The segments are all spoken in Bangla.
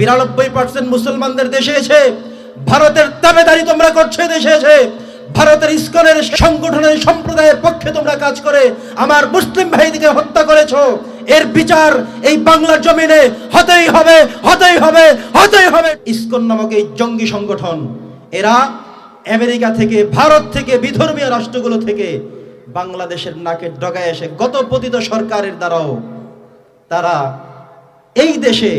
বিরানব্বই পার্সেন্ট মুসলমানদের দেশে এসে ভারতের দাবেদারি তোমরা করছ দেশে এসে। ভারতের ইস্কনের সংগঠনের সম্প্রদায়ের পক্ষে তোমরা কাজ করে আমার মুসলিম ভাইদিকে হত্যা করেছ। এর বিচার এই বাংলার জমিনে হতেই হবে হতেই হবে হতেই হবে। ইস্কন নামক এই জঙ্গি সংগঠন, এরা আমেরিকা থেকে, ভারত থেকে বিধর্মীয় রাষ্ট্রগুলো থেকে বাংলাদেশের নাকের ডগায় এসে গত পতিত সরকারের দ্বারাও তারা এই দেশে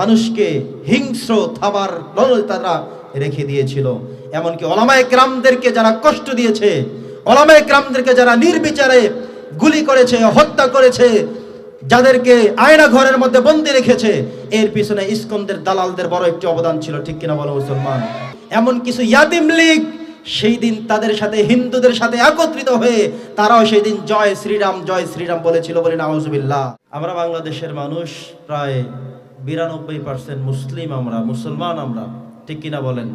মানুষকে হিংস্র থাবার তারা রেখে দিয়েছিল। এমনকি ওলামায়ে গ্রামদেরকে যারা কষ্ট দিয়েছে, ওলামায়ে গ্রামদেরকে যারা নির্বিচারে গুলি করেছে, হত্যা করেছে, যাদেরকে আয়না ঘরের মধ্যে বন্দি রেখেছে, এর পিছনে ইস্কনদের দালালদের বড় একটি অবদান ছিল। ঠিক কিনা বলো মুসলমান? এমন কিছু ইয়াতিম লীগ সেই দিন তাদের সাথে, হিন্দুদের সাথে একত্রিত হয়ে তারাও সেই দিন জয় শ্রীরাম জয় শ্রীরাম বলেছিল বলে নাউজুবিল্লাহ। আমরা বাংলাদেশের মানুষ প্রায় বিরানব্বই পার্সেন্ট মুসলিম আমরা, মুসলমান আমরা। ঠিক কিনা বলেন?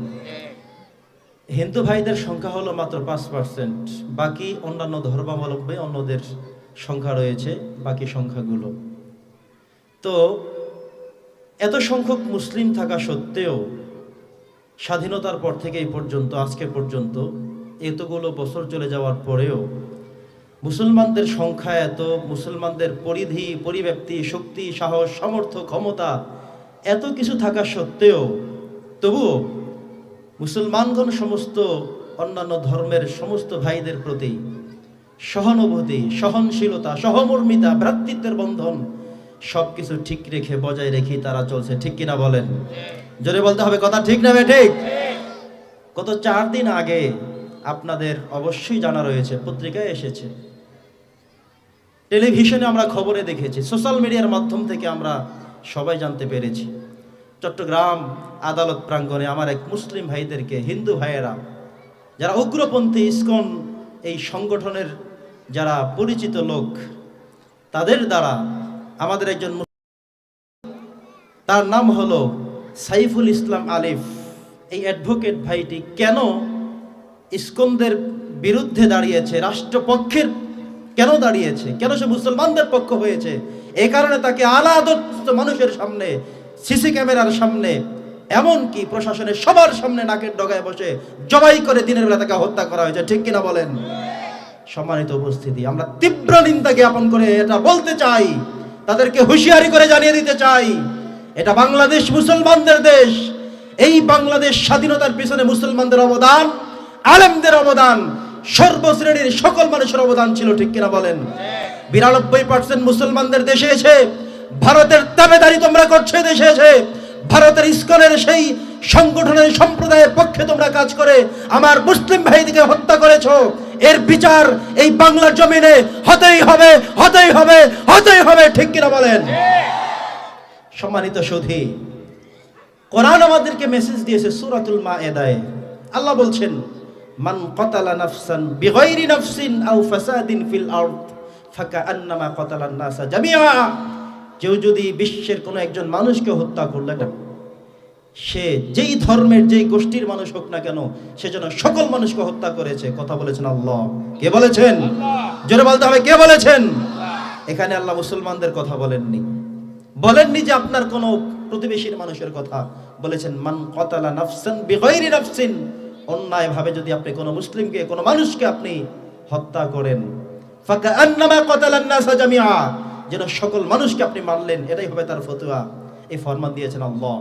হিন্দু ভাইদের সংখ্যা হলো মাত্র পাঁচ পার্সেন্ট বাকি অন্যান্য ধর্মাবলম্বী অন্যদের সংখ্যা রয়েছে, বাকি সংখ্যাগুলো। তো এত সংখ্যক মুসলিম থাকা সত্ত্বেও স্বাধীনতার পর থেকে এই পর্যন্ত, আজকে পর্যন্ত এতগুলো বছর চলে যাওয়ার পরেও মুসলমানদের সংখ্যা এত, মুসলমানদের পরিধি পরিব্যাপ্তি শক্তি, সাহস, সামর্থ্য, ক্ষমতা এত কিছু থাকা সত্ত্বেও তবুও মুসলমানগণ সমস্ত অন্যান্য ধর্মের সমস্ত ভাইদের প্রতি সহানুভূতি, সহনশীলতা, সহমর্মিতা, ভ্রাতৃত্বের বন্ধন সব কিছু ঠিক রেখে, বজায় রেখে তারা চলছে। ঠিক কিনা বলেন? জোরে বলতে হবে, কথা ঠিক না ঠিক? গত চার দিন আগে আপনাদের অবশ্যই জানা রয়েছে, পত্রিকায় এসেছে। টেলিভিশনে আমরা খবরে দেখেছি, সোশ্যাল মিডিয়ার মাধ্যম থেকে আমরা সবাই জানতে পেরেছি। চট্টগ্রাম আদালত প্রাঙ্গণে আমার এক মুসলিম ভাইদেরকে, হিন্দু ভাইয়েরা, যারা উগ্রপন্থী, ইস্কন এই সংগঠনের যারা পরিচিত লোক, তাদের দ্বারা আমাদের একজন তার নাম হলো সাইফুল ইসলাম আলিফ। এই অ্যাডভোকেট ভাইটি কেন ইস্কনদের বিরুদ্ধে দাঁড়িয়েছে? রাষ্ট্রপক্ষের কেন দাঁড়িয়েছে? কেন সে মুসলমানদের পক্ষ হয়েছে? এ কারণে তাকে আলাদা মানুষের সামনে, সিসি ক্যামেরার সামনে, এমনকি প্রশাসনের সবার সামনে নাকের ডগায় বসে জবাই করে দিনের বেলা তাকে হত্যা করা হয়েছে। ঠিক কিনা বলেন? সম্মানিত উপস্থিতি, আমরা তীব্র নিন্দা জ্ঞাপন করে এটা বলতে চাই, তাদেরকে হুঁশিয়ারি করে জানিয়ে দিতে চাই, এটা বাংলাদেশ মুসলমানদের দেশ। এই বাংলাদেশ স্বাধীনতার পিছনে মুসলমানদের অবদান, আলেমদের অবদান সর্বশ্রেণীর সকল মানুষের অবদান ছিল, ঠিক কিনা বলেন? বিরানব্বই পার্সেন্ট মুসলমানদের দেশে এসে, ভারতের দাবেদারি তোমরা করছ দেশে এসে, ভারতের ইস্কনের সেই সংগঠনের সম্প্রদায়ের পক্ষে তোমরা কাজ করে, আমার মুসলিম ভাইদিকে হত্যা করেছ। এর বিচার এই বাংলার জমিনে হতেই হবে হতেই হবে হতেই হবে, ঠিক কিনা বলেন? সম্মানিত সুধী, কোরআন আমাদেরকে মেসেজ দিয়েছে সূরাতুল মায়েদায়। আল্লাহ বলছেন মান কতালা নাফসান বিগাইরি নাফসিন আও ফাসাদিন ফিল আরদ ফাকাআন্নামা কতালান নাসা জামিআ। কেউ যদি বিশ্বের কোনো একজন মানুষকে হত্যা করল এটা সে যেই ধর্মের যেই গোষ্ঠীর মানুষ হোক না কেন সে যেন সকল মানুষকে হত্যা করেছে। কথা বলেছেন আল্লাহ। কে বলেছেন? জোরে বলতে হবে কে বলেছেন? এখানে আল্লাহ মুসলমানদের কথা বলেননি। বলেননি যে আপনার কোনো প্রতিবেশীর মানুষের কথা। বলেছেন মান কতালা নাফসান বিগাইরি নাফসিন অন্যায় ভাবে যদি আপনি কোনো মুসলিমকে, কোনো মানুষকে আপনি হত্যা করেন যেন সকল মানুষকে আপনি মারলেন এটাই হবে তার ফতুয়া। এই ফরমান দিয়েছেন আল্লাহ।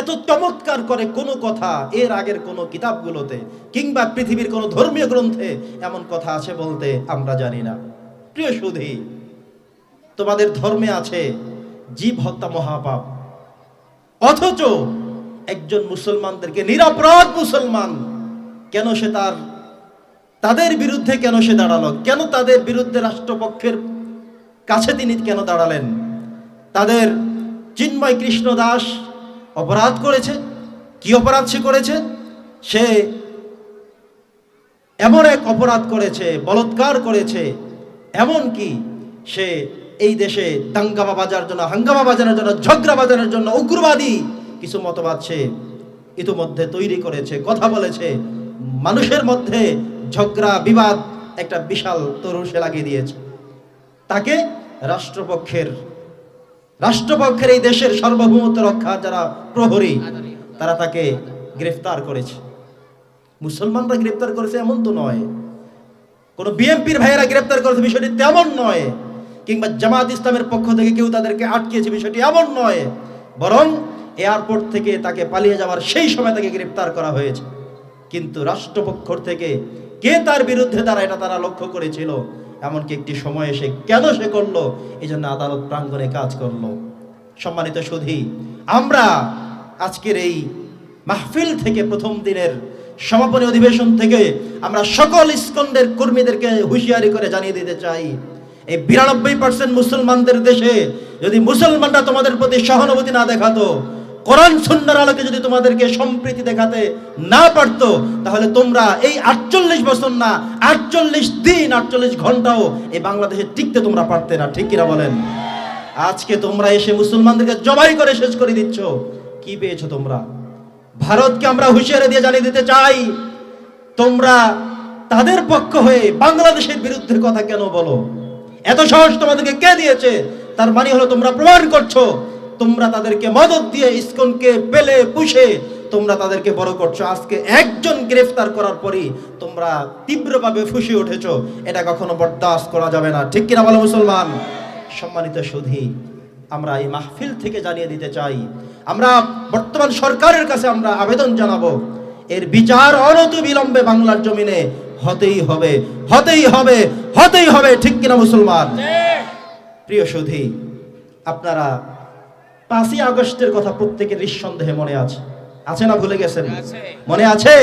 এত চমৎকার করে কোনো কথা এর আগের কোনো কিতাবগুলোতে কিংবা পৃথিবীর কোনো ধর্মীয় গ্রন্থে এমন কথা আছে বলতে আমরা জানি না। প্রিয় সুধী, তোমাদের ধর্মে আছে জীব হত্যা মহাপাপ। অথচ একজন মুসলমানদেরকে নিরাপরাধ মুসলমান কেন সে তার, তাদের বিরুদ্ধে কেন সে দাঁড়াল? কেন তাদের বিরুদ্ধে রাষ্ট্রপক্ষের কাছে তিনি কেন দাঁড়ালেন? তাদের চিন্ময় কৃষ্ণ দাস অপরাধ করেছে। কি অপরাধ সে করেছে? সে এমন এক অপরাধ করেছে, বলৎকার করেছে, এমন কি সে এই দেশে দাঙ্গামা বাজার জন্য, হাঙ্গামা বাজানোর জন্য, ঝগড়া বাজানোর জন্য উগ্রবাদী কিছু মতবাদ সে ইতিমধ্যে তৈরি করেছে, কথা বলেছে। মানুষের মধ্যে ঝগড়া, বিবাদ একটা বিশাল তরু সে লাগিয়ে দিয়েছে। তাকে রাষ্ট্রপক্ষের রাষ্ট্রপক্ষের এই দেশের সার্বভৌমত্ব রক্ষা যারা প্রহরী, তারা তাকে গ্রেফতার করেছে। মুসলমানরা গ্রেফতার করেছে এমন তো নয়। কোন বিএনপির ভাইয়েরা গ্রেফতার করেছে বিষয়টি তেমন নয়, কিংবা জামাত ইসলামের পক্ষ থেকে কেউ তাদেরকে আটকিয়েছে বিষয়টি এমন নয়, বরং এয়ারপোর্ট থেকে তাকে পালিয়ে যাওয়ার সেই সময় তাকে গ্রেফতার করা হয়েছে। কিন্তু রাষ্ট্রপক্ষ থেকে কে তার বিরুদ্ধে তারা এটা তারা লক্ষ্য করেছিল। এমনকি একটি সময় এসে কেন সে করল? এই জন্য আদালত প্রাঙ্গণে কাজ করল। সম্মানিত সুধী, আমরা আজকের এই মাহফিল থেকে প্রথম দিনের সমাপনী অধিবেশন থেকে আমরা সকল ইস্কন্দের কর্মীদেরকে হুঁশিয়ারি করে জানিয়ে দিতে চাই, এই বিরানব্বই পার্সেন্ট মুসলমানদের দেশে যদি মুসলমানরা তোমাদের প্রতি সহানুভূতি না দেখাতো কোরআন সুন্নার আলোকে যদি তোমাদেরকে সম্প্রীতি দেখাতে না পারতো, তাহলে তোমরা এই আটচল্লিশ বছর না, আটচল্লিশ দিন, আটচল্লিশ ঘন্টাও এই বাংলাদেশে টিকতে তোমরা পারতে না। ঠিক কিনা বলেন? আজকে তোমরা এসে মুসলমানদেরকে জবাই করে শেষ করে দিচ্ছ। কি পেয়েছ তোমরা? ভারতকে আমরা হুঁশিয়ারি দিয়ে জানিয়ে দিতে চাই, তোমরা তাদের পক্ষ হয়ে বাংলাদেশের বিরুদ্ধে কথা কেন বলো? এত সাহস তোমাদেরকে কে দিয়েছে? তার মানে হলো তোমরা প্রমাণ করছ তোমরা তাদেরকে মদত দিয়ে ইসকনকে পেলে পুষে তোমরা তাদেরকে বড় করছ। আজকে একজন গ্রেফতার করার পরই তোমরা তীব্রভাবে ফুসে উঠেছো। এটা কখনো বরদাস্ত করা যাবে না। ঠিক কিনা বলো মুসলমান? সম্মানিত সুধী আমরা এই মাহফিল থেকে জানিয়ে দিতে চাই আমরা বর্তমান সরকারের কাছে আমরা আবেদন জানাব এর বিচার অনত বিলম্বে বাংলার জমিনে হতেই হবে হতেই হবে হতেই হবে। ঠিক কিনা মুসলমান? প্রিয় সুধী আপনারা পাঁচই আগস্টের কথা প্রত্যেকের নিঃসন্দেহে মনে আছে। আছে না ভুলে গেছেন? মনে আছে?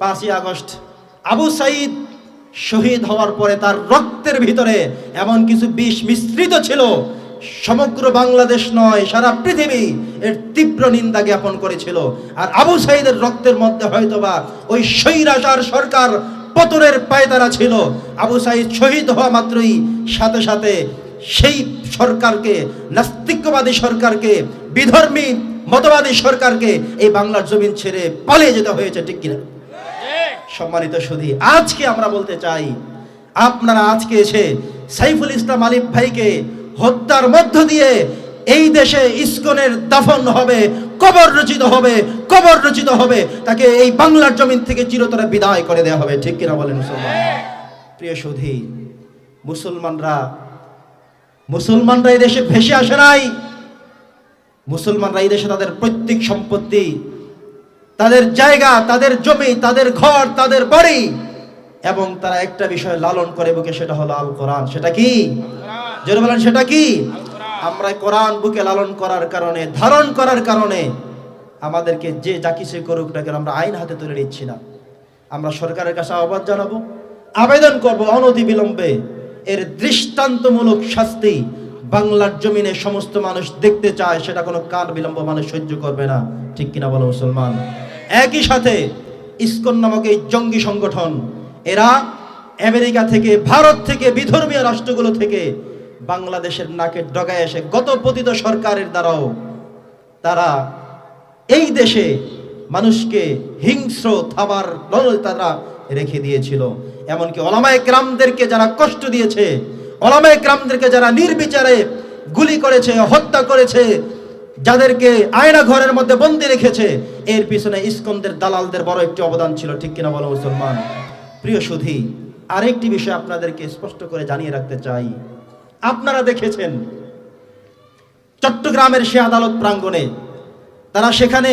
পাঁচই আগস্ট। আবু সাইদ শহীদ হওয়ার পরে তার রক্তের ভিতরে এমন কিছু বিষ মিশ্রিত ছিল। সমগ্র বাংলাদেশ নয় সারা পৃথিবী এর তীব্র নিন্দা জ্ঞাপন করেছিল। আর আবু সাইদের রক্তের মধ্যে হয়তোবা ওই স্বৈরাচার সরকার পতনের পায়তারা ছিল। আবু সাইদ শহীদ হওয়া মাত্রই সাথে সাথে সেই সরকারকে, নাস্তিকবাদী সরকারকে, বিধর্মী, মতবাদী সরকারকে এই বাংলার জমিন ছেড়ে পালিয়ে যেতে হয়েছে, ঠিক কিনা? সম্মানিত সুধী, আজকে আমরা বলতে চাই, আপনারা আজকে এসে সাইফুল ইসলাম আলিফ ভাইকে হত্যার মধ্য দিয়ে এই দেশে ইস্কনের দাফন হবে, কবর রচিত হবে, কবর রচিত হবে, তাকে এই বাংলার জমিন থেকে চিরতরে বিদায় করে দেওয়া হবে, ঠিক কিনা বলেন মুসলমান? প্রিয় সুধী, মুসলমানরা মুসলমানরা এই দেশে ভেসে আসে নাই। মুসলমানরা এই দেশে তাদের প্রত্যেক সম্পত্তি, তাদের জায়গা, তাদের জমি, তাদের ঘর, তাদের বাড়ি, এবং তারা একটা বিষয় লালন করে বুকে, সেটা হলো আল কোরআন। সেটা কি? জোরে বলেন, সেটা কি? আমরা কোরআন বুকে লালন করার কারণে, ধারণ করার কারণে, আমাদেরকে যে যা কিছু করুক না কেন আমরা আইন হাতে তুলে নিচ্ছি না। আমরা সরকারের কাছে আহ্বান জানাব, আবেদন করব অনতি বিলম্বে এর দৃষ্টান্তমূলক শাস্তি বাংলার জমিনে সমস্ত মানুষ দেখতে চায়, সেটা কোনো কার বিলম্ব মানুষ সহ্য করবে না। ঠিক কিনা বলো মুসলমান? একই সাথে ইস্কন নামক এই জঙ্গি সংগঠন, এরা আমেরিকা থেকে, ভারত থেকে বিধর্মীয় রাষ্ট্রগুলো থেকে বাংলাদেশের নাকের ডগায় এসে গত পতিত সরকারের দ্বারাও তারা এই দেশে মানুষকে হিংস্র থাবার তারা রেখে দিয়েছিল। এমনকি ওলামায়ে গ্রামদেরকে যারা কষ্ট দিয়েছে ওলামায়ে গ্রামদেরকে যারা নির্বিচারে গুলি করেছে, হত্যা করেছে, যাদেরকে আয়না ঘরের মধ্যে বন্দি রেখেছে, এর পিছনে ইস্কনদের দালালদের বড় একটি অবদান ছিল। ঠিক কিনা বলো মুসলমান? প্রিয় সুধী, আরেকটি বিষয় আপনাদেরকে স্পষ্ট করে জানিয়ে রাখতে চাই। আপনারা দেখেছেন, চট্টগ্রামের সে আদালত প্রাঙ্গণে তারা সেখানে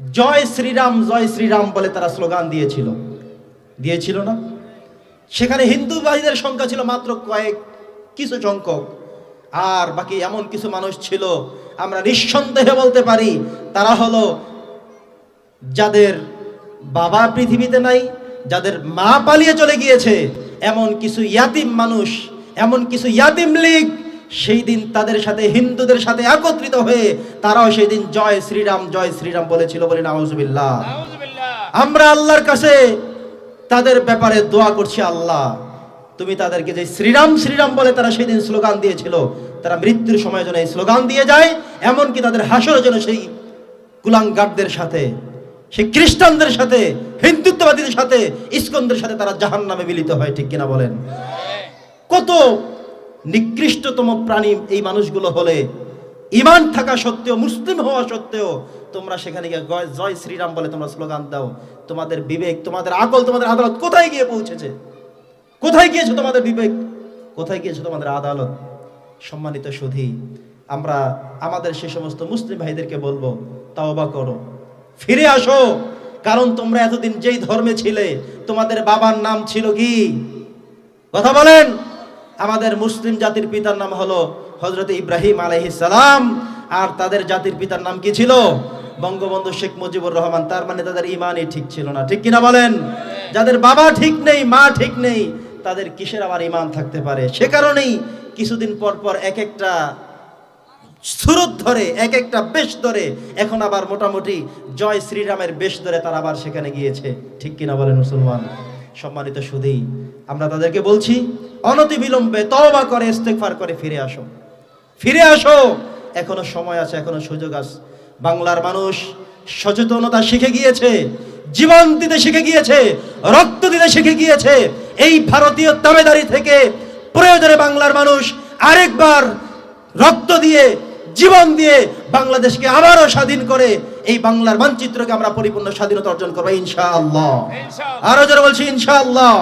জয় শ্রীরাম জয় শ্রীরাম বলে তারা স্লোগান দিয়েছিল। দিয়েছিল না? সেখানে হিন্দু ভাইদের সংখ্যা ছিল মাত্র কয়েক কিছু সংখ্যক। আর বাকি এমন কিছু মানুষ ছিল, আমরা নিঃসন্দেহে বলতে পারি, তারা হলো যাদের বাবা পৃথিবীতে নাই, যাদের মা পালিয়ে চলে গিয়েছে, এমন কিছু ইয়াতিম মানুষ, এমন কিছু ইয়াতিম লীগ সেই দিন তাদের সাথে হিন্দুদের সাথে একত্রিত হয়ে তারাও সেই দিন জয় শ্রীরাম জয় শ্রীরাম বলেছিল বলে নাউজুবিল্লাহ। আমরা আল্লাহর কাছে তাদের ব্যাপারে দোয়া করছি আল্লাহ তুমি তাদেরকে যে শ্রীরাম শ্রীরাম বলে তারা সেই দিন স্লোগান দিয়েছিল তারা মৃত্যুর সময় যেন এই স্লোগান দিয়ে যায় এমনকি তাদের হাসর যেন সেই কুলাঙ্গারদের সাথে সেই খ্রিস্টানদের সাথে হিন্দুত্ববাদীদের সাথে ইস্কনদের সাথে তারা জাহান নামে মিলিত হয় ঠিক কিনা বলেন? কত নিকৃষ্টতম প্রাণী এই মানুষগুলো হলে ইমান থাকা সত্ত্বেও, মুসলিম হওয়া সত্ত্বেও তোমরা সেখানে গিয়ে জয় শ্রীরাম বলে তোমরা স্লোগান দাও। তোমাদের বিবেক, তোমাদের আকল, তোমাদের আদালত কোথায় গিয়ে পৌঁছেছে? কোথায় গিয়েছে তোমাদের বিবেক? কোথায় গিয়েছে তোমাদের আদালত? সম্মানিত সুধী, আমরা আমাদের সে সমস্ত মুসলিম ভাইদেরকে বলব, তাওবা করো। ফিরে আসো, কারণ তোমরা এতদিন যেই ধর্মে ছিলে, তোমাদের বাবার নাম ছিল কি? কথা বলেন। আমাদের মুসলিম জাতির পিতার নাম হলো হজরত ইব্রাহিম সালাম। আর তাদের জাতির পিতার নাম কি ছিল? বঙ্গবন্ধু শেখ মুজিবুর রহমান। তার মানে তাদের ইমানই ঠিক ছিল না। ঠিক কিনা বলেন? যাদের বাবা ঠিক নেই, মা ঠিক নেই, তাদের কিসের আবার ইমান থাকতে পারে? সে কারণেই কিছুদিন পর পর এক একটা সুরত ধরে, এক একটা বেশ ধরে, এখন আবার মোটামুটি জয় শ্রীরামের বেশ ধরে তারা আবার সেখানে গিয়েছে। ঠিক কিনা বলেন মুসলমান? সম্মানিত সুধী, আমরা তাদেরকে বলছি অনতি বিলম্বে তওবা করে, ইস্তেগফার করে ফিরে আসো। ফিরে আসো! এখনও সময় আছে, এখনও সুযোগ আছে বাংলার মানুষ সচেতনতা শিখে গিয়েছে, জীবন দিতে শিখে গিয়েছে, রক্ত দিতে শিখে গিয়েছে। এই ভারতীয় দাবেদারি থেকে প্রয়োজনে বাংলার মানুষ আরেকবার রক্ত দিয়ে, জীবন দিয়ে বাংলাদেশকে আবারও স্বাধীন করে এই বাংলার মানচিত্রকে আমরা পরিপূর্ণ স্বাধীনতা অর্জন করব ইনশাআল্লাহ। আরও যারা বলছি ইনশাআল্লাহ।